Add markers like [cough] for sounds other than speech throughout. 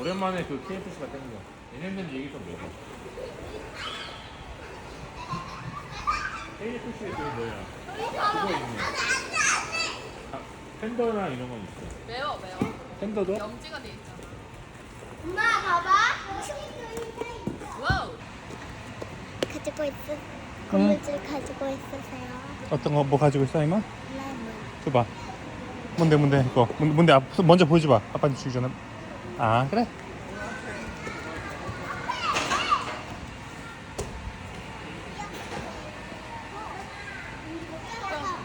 오랜만에 그 KFC가 땡겨. 얘네들 얘기 좀 해봐. KFC에 그 뭐야? 그거 있네. 아, 팬더나 이런 건 있어. 매워 매워. 팬더도? 염지가 돼 있잖아. 엄마 봐봐. 와우. 가지고 있어. 건물줄 가지고 있으세요. 어떤 거 뭐 가지고 있어 이마? 레몬. 줘봐. 뭔데 뭔데 이거 뭔- 뭔데 앞 먼저 보여줘봐. 아빠한테 주기 전에. 아그래?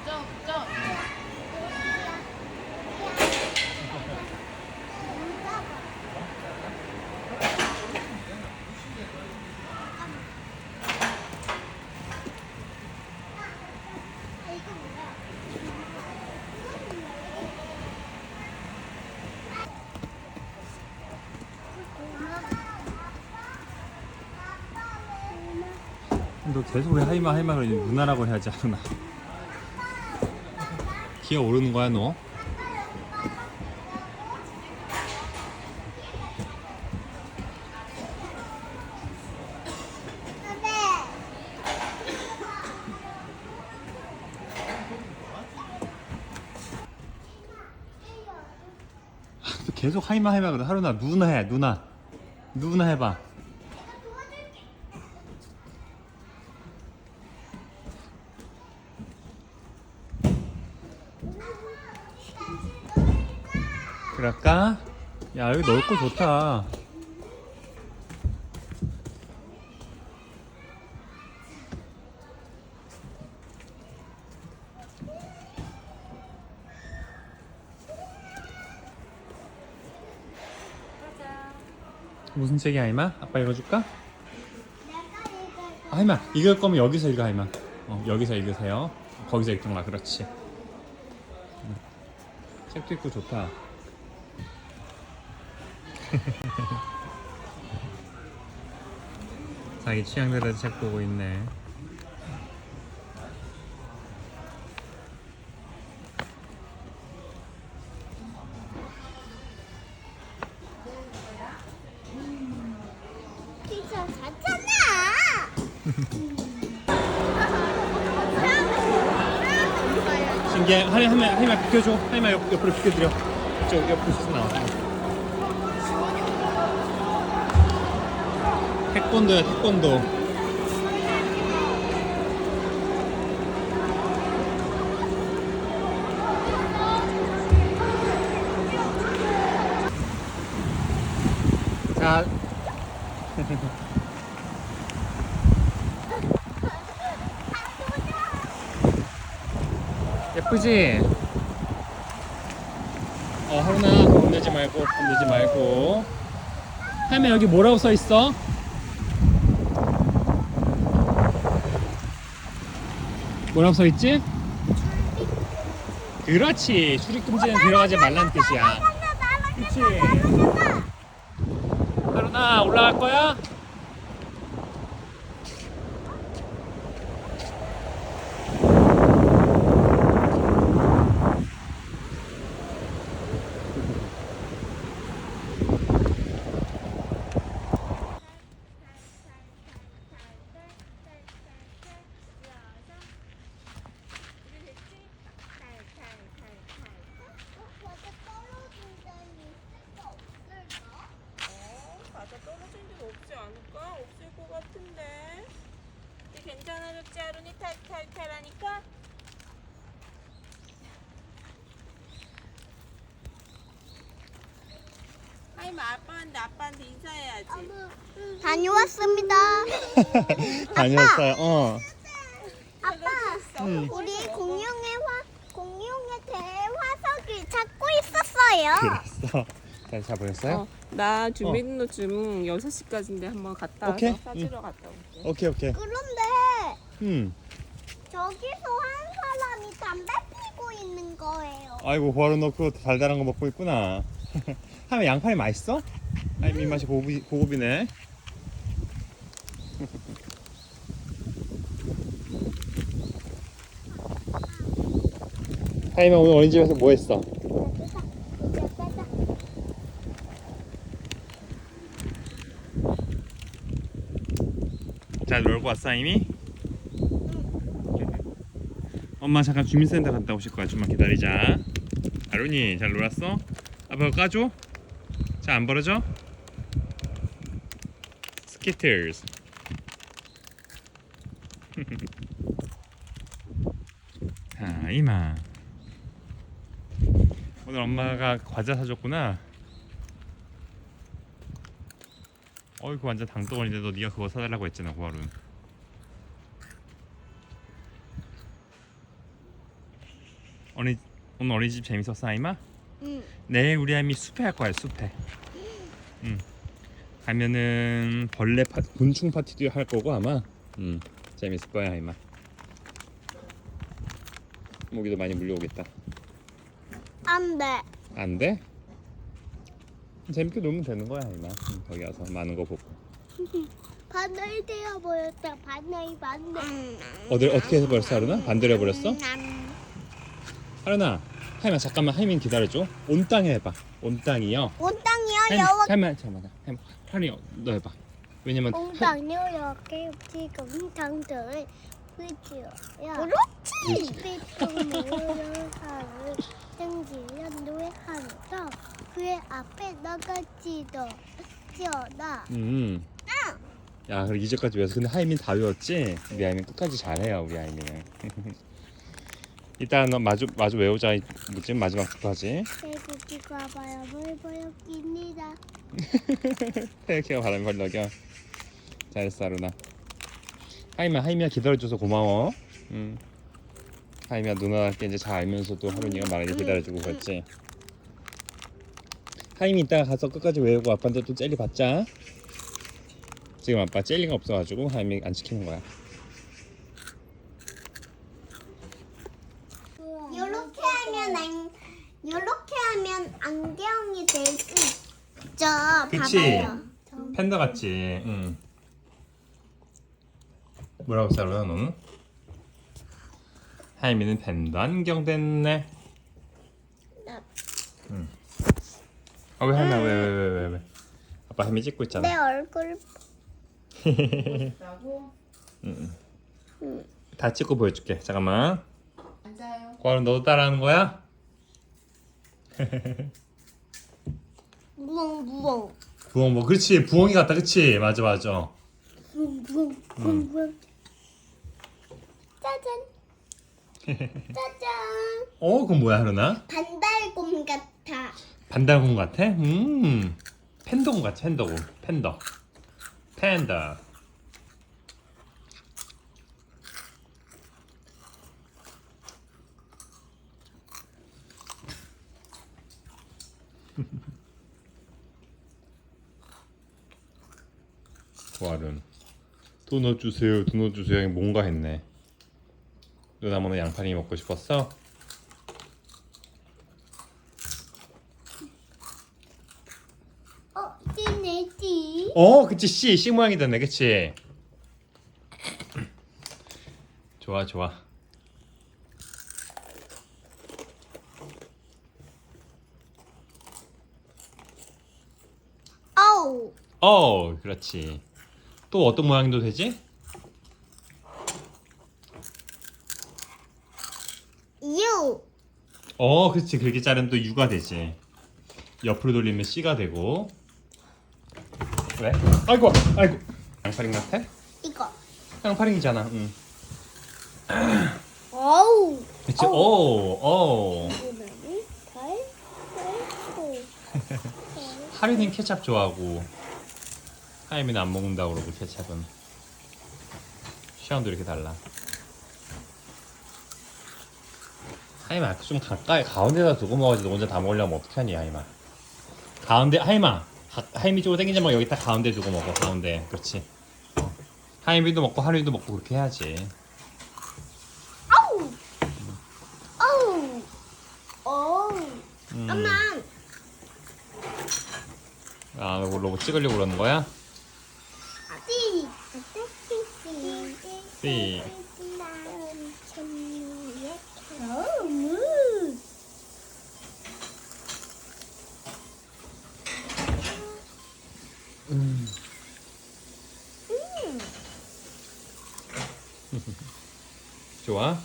점점점. 너 계속 왜 하이마 하이마 그러지? 누나라고 해야지 누나. 기어 오르는 거야 너? 너 계속 하이마 하이마 그래. 하루나 누나 해 누나. 누나 해봐. 그럴까? 야 여기 넓고 좋다. 무슨 책이야 하이마? 아빠 읽어줄까? 아, 하이마 읽을 거면 여기서 읽어 하이마. 어, 여기서 읽으세요. 거기서 읽던가 그렇지. 응. 책도 읽고 좋다. 자기 취향대로 책 보고 있네. 피자 샀잖아. 신기해. 하이마 하이마 비켜줘. 하이마 옆, 옆으로 비켜드려. 저 옆으로 쑥 나와. 태권도야 태권도. 자. [laughs] 예쁘지? 어 하루나 건들지 말고 건들지 말고 하면 여기 뭐라고 써 있어? 뭐라고 써 있지? 그렇지 출입금지는 들어가지 말란 뜻이야 그렇지 하루나 올라갈 거야? 과자 떨어진 적 없지 않을까? 없을 것 같은데. 근데 괜찮아졌지 하루니 탈탈탈하니까? 아빠한테 아빠한테 인사해야지. 다녀왔습니다. [laughs] 다녔어요 어 아빠, 응. 우리 공룡의 화 공룡의 대화석을 찾고 있었어요. 그랬어 잘 잡으셨어요? 어, 나 준비된 노쯤 6시까지인데 한번 갔다 와서 오케이. 사주러 갔다 올게. 오케이 오케이 그런데 음 저기서 한 사람이 담배 피고 있는 거예요. 아이고 너 그거 달달한 거 먹고 있구나 [laughs] 하면 양파이 맛있어? 아이 입맛이 고급이, 고급이네 [laughs] 하이면 오늘 어린 집에서 뭐 했어? 잘 놀고 왔어 이미? 엄마 잠깐 주민센터 갔다 오실 거야 좀만 기다리자 아루니 잘 놀았어? 아빠가 까줘? 잘안 벌어져? 스키틀스 [laughs] 자 이마 오늘 엄마가 과자 사줬구나 어이구 완전 당덩어리인데 너 네가 그거 사달라고 했잖아 고아룬 어린 오늘 어린이집 재밌었어 아이마? 응. 내일 우리 아이미 숲에 할 거야 숲에 응 가면은 벌레 파 곤충 파티도 할 거고 아마 응 재밌을 거야 아이마 모기도 많이 물려오겠다 안 돼. 안 돼? 재밌게 놀면 되는 거야 이마 응, 거기 가서 많은 거 보고 바늘 되어 버렸다. 바늘 바늘. 어디 어떻게 해서 버렸어 하루나? 반대로 해버렸어? 음, 하루나 하이마 잠깐만 하이민 기다려줘 온 땅에 해봐 온 땅이요 온 땅이요. 하이민 여기 하이민 잠깐만 하이민 하루이 너 해봐 왜냐면 온 하- 땅이요. 여기 지금 당들을 그지요. 그렇지. 하를 등지연 노래 하면서 그의 앞에 나가지도 지어다. 음. 야, 그래 이제까지 외웠어. 근데 하이민 다 외웠지? 우리 하이민 끝까지 잘해요, 우리 하이민은. [laughs] 이따 너 마주 마주 외우자. 뭐지? 마지막 부까지. 태국이가 바람을 보였습니다. 태극기가 바람 벌럭여. 잘했어, 아루나. 하이민, 하이미야 기다려줘서 고마워. 음. 하이미야 누나답게 이제 잘 알면서도 하루니가 말하게 기다려주고 그랬지. 하이미 이따가 가서 끝까지 외우고 아빠한테 또 젤리 받자. 지금 아빠 젤리가 없어가지고 하이미 안 시키는 거야. 요렇게 하면 안 요렇게 하면 안경이 될 수 있죠. 그치? 봐봐요. 팬더 같지. 응. 뭐라고 써라 너는? 하이미는 팬더 안경 됐네. 나- 응. 아왜 하이미 왜왜 왜 왜 왜? 아빠 하이미 찍고 내 있잖아. 얼굴 라고 [laughs] 다 찍고 보여줄게. 잠깐만. 앉아요. 고아는 너도 따라하는 거야? [laughs] 무엉 무엉. 부엉 뭐 그렇지. 부엉이 같다 그치 맞아 맞아. 무엉 무엉 무엉 무엉. 짜잔. [laughs] 짜잔. 어 그건 뭐야 하루나? 반달곰 같아. 반달곰 같아? 음. 팬더곰 같아 팬더곰. 팬더. 팬더 고아른 도넛 주세요 도넛 주세요 뭔가 했네 누나 오늘 양파리 먹고 싶었어? 어, 띠네띠. 어, 그치 C C 모양이 됐네, 그치? [clears throat] 좋아, 좋아. 어우. 어, 그렇지. 또 어떤 모양도 되지? 유. 어, 그렇지. 그렇게 자르면 또 U가 되지. 옆으로 돌리면 C가 되고. 왜? 아이고, 아이고. 양파링 같아? 이거. 양파링이잖아. 응. 어우. 그치? 오, 오. 하루는 케찹 좋아하고 하이미는 안 먹는다고 그러고 케찹은 시험도 이렇게 달라 하이마 좀 가까이 가운데다 두고 먹어야지 너 혼자 다 먹으려면 어떡하니 하이마 가운데 하이마 가- 하이미 쪽으로 당기지 말고 여기 딱 가운데 두고 먹어 가운데 그렇지 어. 하이미도 먹고 하루이도 먹고 그렇게 해야지 아우. 아우. 어우. 음. 엄마. 아 이걸로 뭐 찍으려고 그러는 거야? 띠. 띠. 띠. 너무. [laughs] 좋아?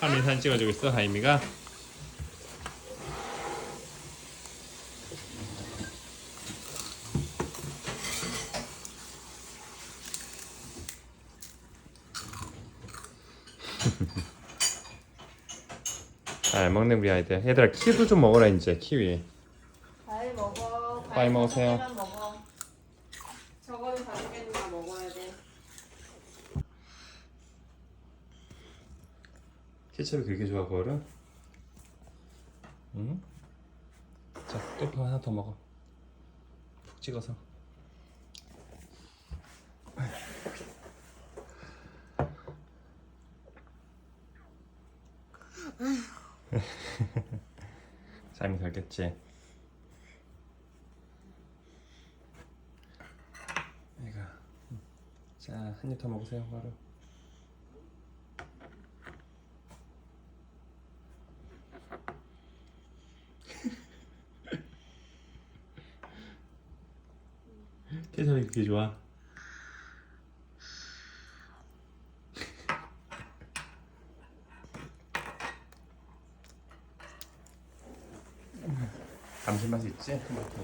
하민 [laughs] 사진 찍어주고 있어 하임이가 우리 아이들 얘들아 키도 좀 먹어라 이제 키위 과일 먹어. 과일 먹으세요. 개만 먹어. 저거는 개는 다 먹어야 돼. 케첩이 그렇게 좋아 그거를? 응? 자, 또 하나 더 먹어. 푹 찍어서. 살겠지. 얘가. 자, 한 입 더 먹으세요, 바로. [laughs] 케첩이 그렇게 좋아. 감칠맛이 있지? 토마토.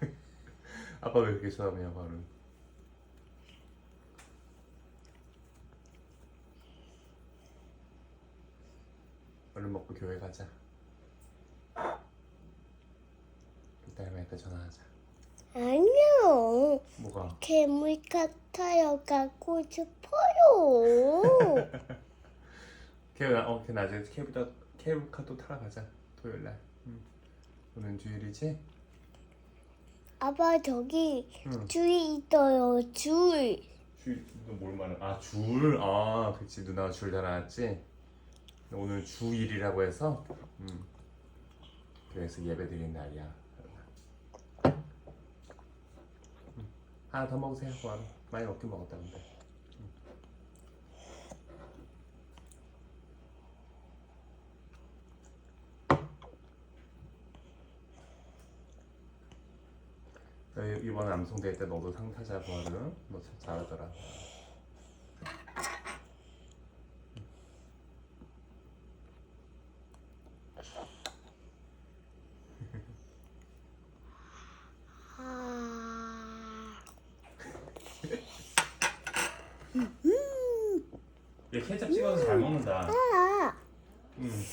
[laughs] 아빠 왜 그렇게 좋아하냐 바로 얼른 먹고 교회 가자 이따 전화하자 아니요. 뭐가? 괴물 같아요. 갖고 싶어요. [laughs] 케이블 어, 걔 나중에 케이블 케이블카 또 타러 가자 토요일 날 응. 오늘 주일이지? 아빠 저기 응. 줄 있어요. 줄. 줄, 너뭘 말해? 아, 줄. 아, 그치. 누나가 줄 달아놨지? 오늘 주일이라고 해서, 음. 그래서 예배 드리는 날이야. 음. 하나 더 먹으세요, 바로. 많이 먹긴 먹었다, 근데. 음. 너 이번 암송대회 때 너도 상 타자고 하는 너 참 잘하더라. 아. 얘 케첩 찍어서 잘 먹는다. 아. 음.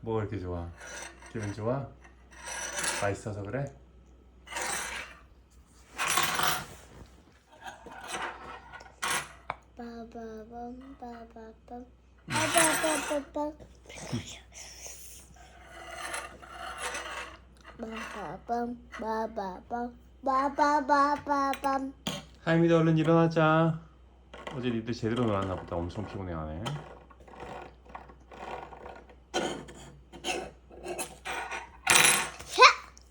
뭐가 이렇게 좋아? 기분 좋아? 맛있어서 그래? 빠바밤 빠바밤 빠바바바밤 빠바밤 빠바바바밤 하임이도 얼른 일어나자. 어제 니들 제대로 놀았나 보다. 엄청 피곤해하네.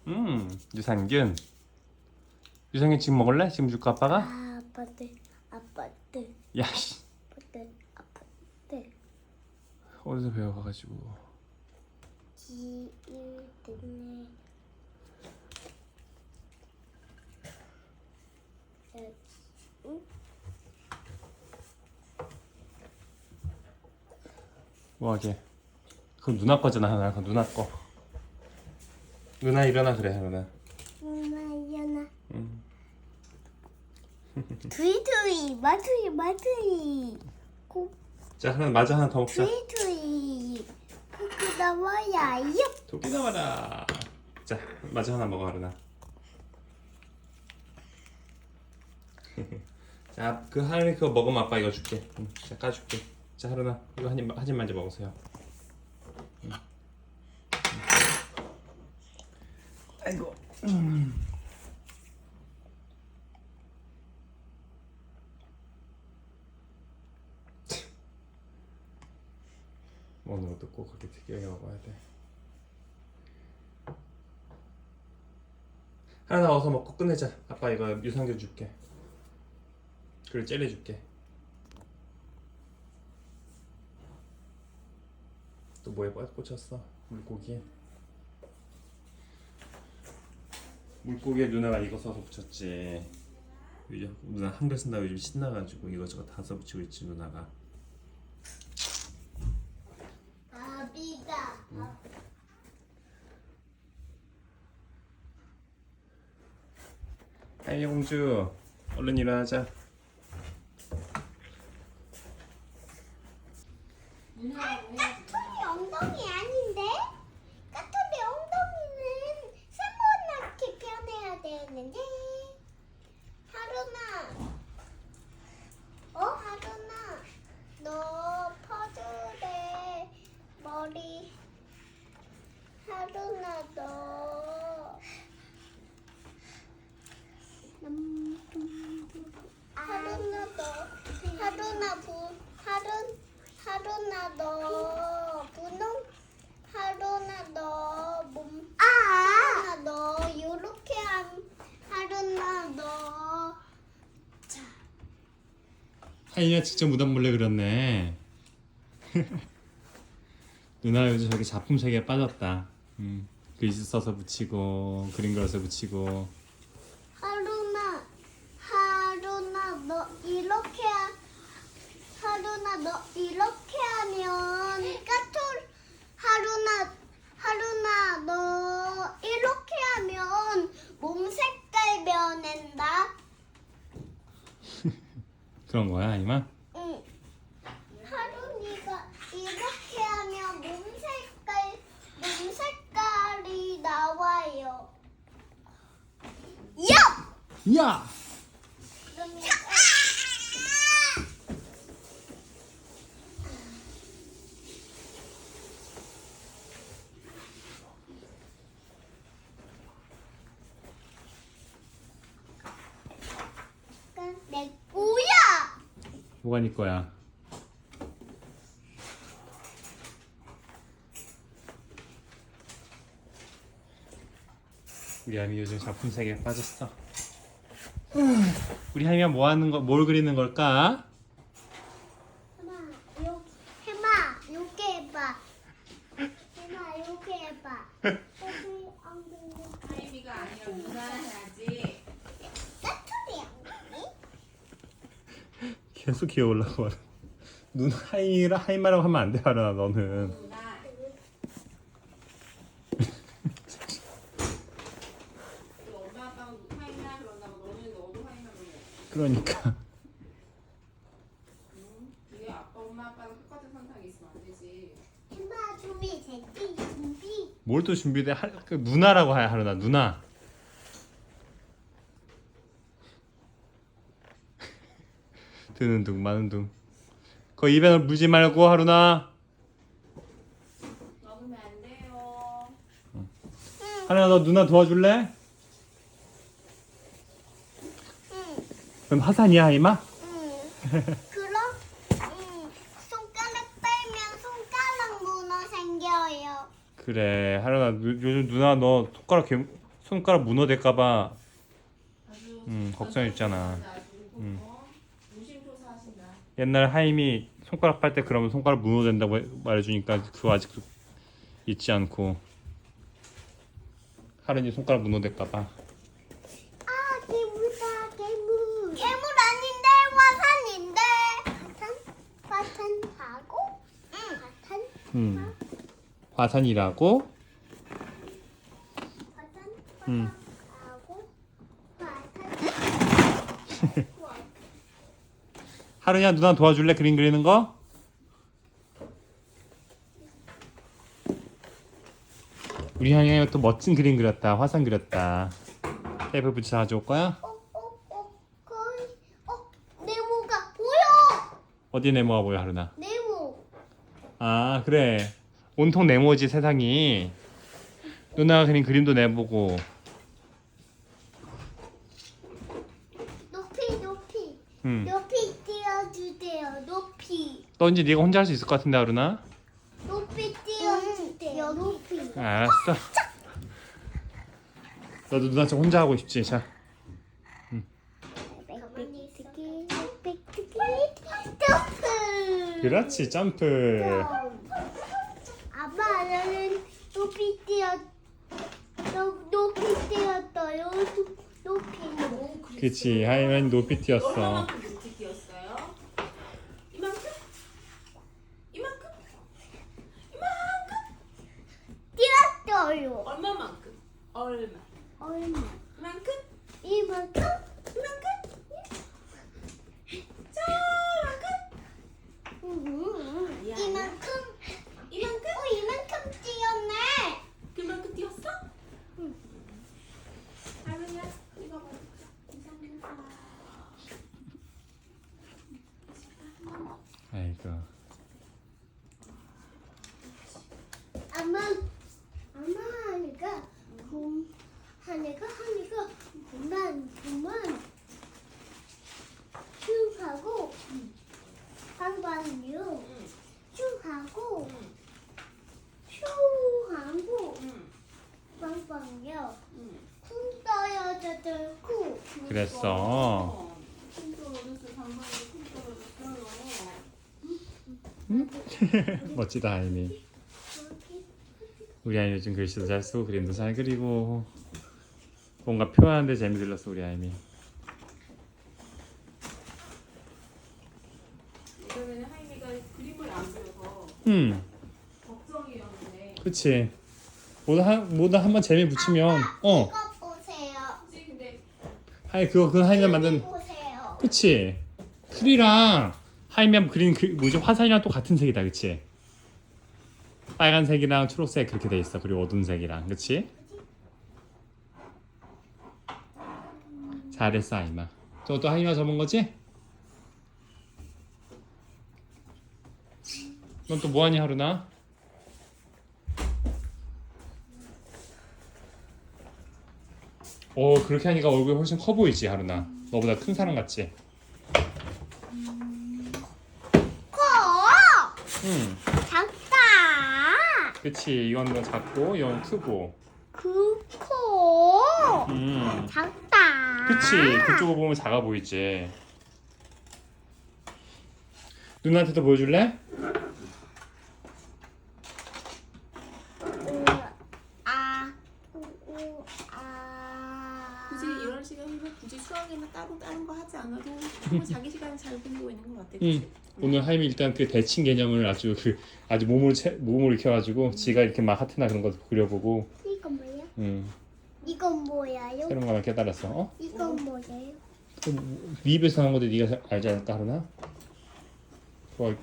음, 유산균. 유산균 지금 먹을래? 지금 줄까 아빠가? 아, 아빠들 아빠들 야, 씨. 아빠들 아빠들 어디서 배워가지고. 기일드 네 뭐하게? 그건 누나 거잖아 하나. 그건 누나 거. 누나 일어나 그래 누나. 엄마 일어나 응. [laughs] 마두이 마두이 코자 하나 마저 하나 더 먹자. 두이두이 코코 나와야 요 토끼 나와라. 자 마저 하나 먹어 하루나. 자 그 하루이 그거 먹으면 아빠 이거 줄게. 응, 자 까줄게. 자 하루나 이거 한 입 한 입 만져 먹으세요. 응. 응. 아이고 먹는 것도 꼭 그렇게 특이하게 먹어야 돼. 하나 어서 먹고 끝내자. 아빠 이거 유산균 줄게. 그리고 젤리 줄게. 또 뭐에 빠- 꽂혔어? 물고기에. 물고기에 누나가 이거 써서 붙였지. 요즘 누나 한글 쓴다고 요즘 신나가지고 이것저것 다 써붙이고 있지 누나가. 아비가 하이 공주 얼른 일어나자. 까투리 엉덩이 아닌데? 까투리 엉덩이는 세모나게 변해야 되는데 하루나 어? 하루나 너 퍼즐에 머리 하루나 너 음, 하루나 너 하루나 부 하루 하루나 너 분홍 하루나 너몸 하루나 너 요렇게 한 하루나 너 하이가 직접 무단 몰래 그렸네. [laughs] 누나 요즘 저기 작품 세계에 빠졌다. 음, 글씨 써서 붙이고 그림 그려서 붙이고 하루나 하루나 너 이렇게 하, 하루나 너 이렇게 하면 까툴 하루나 하루나 너 이렇게 하면 몸 색깔 변한다. 그런 거야 이마? 응. 하루니가 이렇게 하면 몸 색깔 몸 색깔이 나와요. 야! 야! 그러면 내 뭐야? 뭐가 네 거야? 우리 하미 요즘 작품 세계에 빠졌어. 우리 하미가 뭐 하는 거, 뭘 그리는 걸까? 해마, 요, 해마, 요게 해봐. 해마, 요게 해봐. 여기 엉덩이 하이미가 아니라 누나 해야지. 까투리 엉덩이? 귀여우려고 하는. 눈 하이라 하이마라고 하면 안 돼, 하려나 너는. 그러니까. 이게 아빠 엄마 아빠랑 똑같은 선상에 있으면 안 되지. 해마, 준비 됐지? 준비. 뭘 또 준비돼? 하, 그 누나라고 해, 하려나 누나. 드는 둥 마는 둥. 거 입에 물지 말고 하루나. 먹으면 안 돼요. 하루나 너 누나 도와줄래? 응, 그럼 하산이야 이마? 응. 그럼, 응. 손가락 빼면 손가락 문어 생겨요. 그래 하루나 요- 요즘 누나 너 손가락 개, 손가락 무너질까봐 아주 음, 걱정했잖아. 하신다. 옛날 하임이 손가락 빨때 그러면 손가락 무너진다고 해- 말해주니까 그거 아직도 잊지 않고 하루니 손가락 무너질까봐 아, 괴물다, 괴물. 괴물 아닌데, 화산인데. 화산? 화산하고? 응. 화산? 음 화산이라고 화산? 음. 하고? 화산? [laughs] 하루야 누나 도와줄래 그림 그리는 거? 우리 향이가 또 멋진 그림 그렸다 화산 그렸다 테이프 붙여 가져올 거야? 어, 어, 어, 거의, 어, 네모가 보여! 어디 네모가 보여 하루나? 네모. 아 그래 온통 네모지 세상이 누나가 그린 그림도 네모고 높이, 높이. 응. 높이. 너 이제 네가 혼자 할 수 있을 것 같은데 하루나? 높이 띄워주세요. 높이. 알았어. 너도 누나처럼 혼자 하고 싶지? 자. 점프. 그렇지 점프. 아빠 나는 높이 뛰어 높- 높이 뛰었어요 높이 그치 하이만 높이 뛰었어. 얼마만큼 높이 뛰었어요? 이만큼? 이만큼? 이만큼? 뛰었어요 얼마만큼? 얼마? 얼마 이만큼? 이만큼 이만큼? 저만큼? 음, 야. 이만큼 이만큼? 어 이만큼 뛰었네 그만큼 뛰었어? 응. 아루야 이거 봐. 이상민 봐. 아이고. 아마 아마 하니까 봄 하니까 하니까 그만 그만 쭉 하고 방방요 응. 쭉 하고 응. 쭉 하고 응. 빵빵요 응. 쿵 떠여져들 쿵 그랬어. 떨어졌어. [laughs] 멋지다 하이미. 우리 아이 요즘 글씨도 잘 쓰고 그림도 잘 그리고 뭔가 표현하는데 재미 들렸어 우리 아이미. 예전에는 하이미가 그림을 안 그려서 음, 걱정이었는데 그치. 뭐다 한 뭐다 한번 재미 붙이면 어 이거 보세요 혹시 근데 하이 그거 그 하이미 만든 여기 보세요 그치. 틀이랑 하이미 그린 그 뭐지 화살이랑 또 같은 색이다 그치. 빨간색이랑 초록색 그렇게 돼 있어 그리고 어두운 색이랑 그치? 잘했어 하이마. 저또 하이마 접은 거지? 넌 또 뭐하니 하루나? 오 그렇게 하니까 얼굴이 훨씬 커 보이지 하루나. 너보다 큰 사람 같지? 커 응. 작다 그치 이건 너 작고 이건 크고. 그코 음. 작다 그치 그쪽을 보면 작아 보이지. 누나한테도 보여줄래? 아, 우, 아. 이런 시간이면 굳이 수학이나 따로 다른 거 하지 않아도 정말 자기 시간을 잘 보내고 있는 것 같아. 그치? 응. 오늘 하임이 일단 그 대칭 개념을 아주 그 아주 몸으로 채, 몸으로 익혀가지고 지가 이렇게 막 하트나 그런 것도 그려보고 이건 뭐야? 음, 이건 뭐야요? 새로운 거 하나 깨달았어. 어? 이건 뭐예요? 네 입에서 하는 것도 네가 알지 않을까 하루나? 그거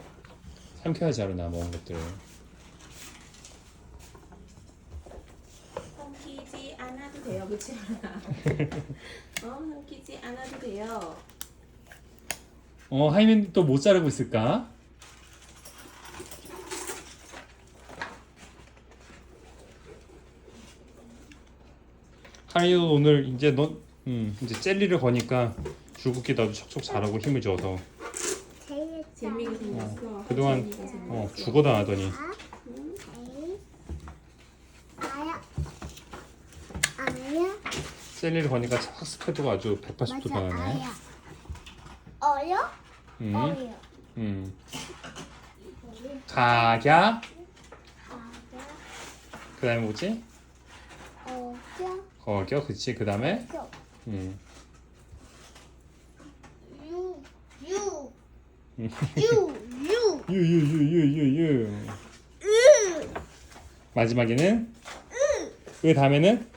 삼켜야지 하루나 먹은 것들을. 삼키지 돼요, 그치? 어, 삼키지 않아도 돼요. 어 하임이 또못 자르고 있을까? 하이도 오늘 이제 너 음, 이제 젤리를 거니까 줄긋기 나도 척척 잘하고 힘을 줘서 재미가 생겼어. 그동안 재미가 생겼어. 어 죽어다 하더니 제일 아야 아야 젤리를 거니까 학습해도가 아주 180도 맞아 변하네. 어려? 음, 어려. 음. 가야 그 다음에 뭐지? 어려 거겨 그치? 그 다음에? 겨. 음. 유, 유, 음. 유, [laughs] 유, 유 유 유 유 유유. 으, 마지막에는? 그 다음에는